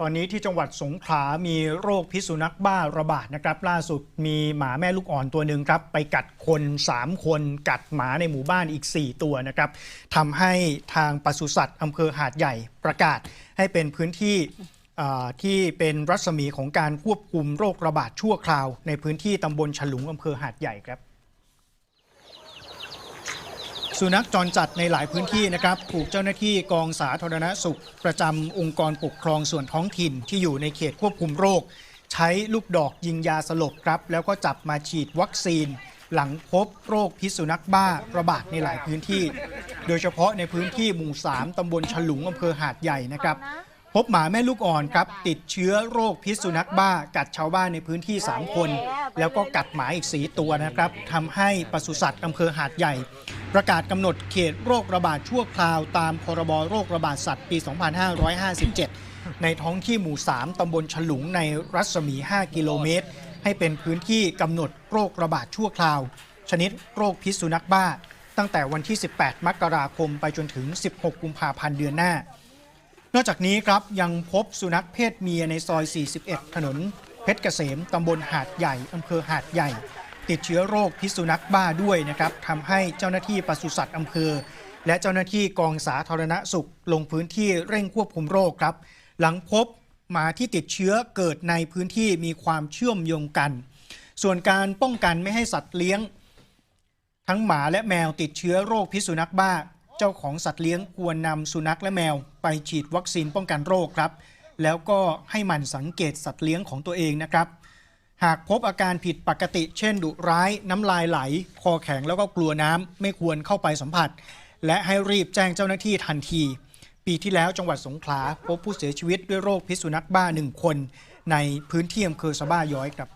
ตอนนี้ที่จังหวัดสงขลา มีโรคพิษสุนัขบ้าระบาดนะครับ ล่าสุดมีหมาแม่ลูกอ่อนตัวหนึ่งครับ ไปกัดคน 3 คน กัดหมาในหมู่บ้านอีก 4 ตัวนะครับทำให้ทางปศุสัตว์อำเภอหาดใหญ่ประกาศให้เป็นพื้นที่ที่เป็นรัศมีของการควบคุมโรคระบาดชั่วคราว ในพื้นที่ตำบลฉลุงอำเภอหาดใหญ่ครับ สุนัขจรจัดในหลายพื้นที่นะครับถูกเจ้าหน้าที่กองสาธารณสุข ประจำองค์กรปกครองส่วนท้องถิ่นที่อยู่ในเขตควบคุมโรค ใช้ลูกดอกยิงยาสลบครับ แล้วก็จับมาฉีดวัคซีน หลังพบโรคพิษสุนัขบ้าระบาดในหลายพื้นที่ โดยเฉพาะในพื้นที่หมู่ 3 ตำบลฉลุงอำเภอหาดใหญ่นะครับพบหมาแม่ลูกอ่อนครับติดเชื้อโรคพิษสุนัขบ้า กัดชาวบ้านในพื้นที่ 3 คน แล้วก็กัดหมาอีกสีตัวนะครับทำให้ปศุสัตว์อำเภอหาดใหญ่ ประกาศกำหนดเขตโรคระบาดชั่วคราวตามพรบโรคระบาดสัตว์ปี 2557 ในท้องที่หมู่ 3 ตำบลฉลุงในรัศมี 5 กิโลเมตร ให้เป็นพื้นที่กำหนดโรคระบาดชั่วคราว ชนิดโรคพิษสุนัขบ้า ตั้งแต่วันที่ 18 มกราคมไปจนถึง 16 กุมภาพันธ์เดือนหน้า นอกจากนี้ครับยังพบสุนัขเพศเมียในซอย 41 ถนน เพชรเกษมตำบลหาดใหญ่อำเภอหาดใหญ่ ติดเชื้อโรคพิษสุนัขบ้าด้วยนะครับทำให้เจ้าหน้าที่ปศุสัตว์อำเภอ และเจ้าหน้าที่กองสาธารณสุข ลงพื้นที่เร่งควบคุมโรคครับ หลังพบหมาที่ติดเชื้อเกิดในพื้นที่มีความเชื่อมโยงกัน ส่วนการป้องกันไม่ให้สัตว์เลี้ยง ทั้งหมาและแมวติดเชื้อโรคพิษสุนัขบ้า เจ้าของสัตว์เลี้ยงควรนำสุนัขและแมว ไปฉีดวัคซีนป้องกันโรคครับ แล้วก็ให้มันสังเกตสัตว์เลี้ยงของตัวเองนะครับ หากพบอาการผิดปกติ เช่น ดุร้าย น้ำลายไหล คอแข็งแล้วก็กลัวน้ำไม่ควรเข้าไปสัมผัส และให้รีบแจ้งเจ้าหน้าที่ทันที ปีที่แล้วจังหวัดสงขลาพบผู้เสียชีวิตด้วยโรคพิษสุนัขบ้าหนึ่งคน ในพื้นที่อำเภอสะบ้าย้อยครับ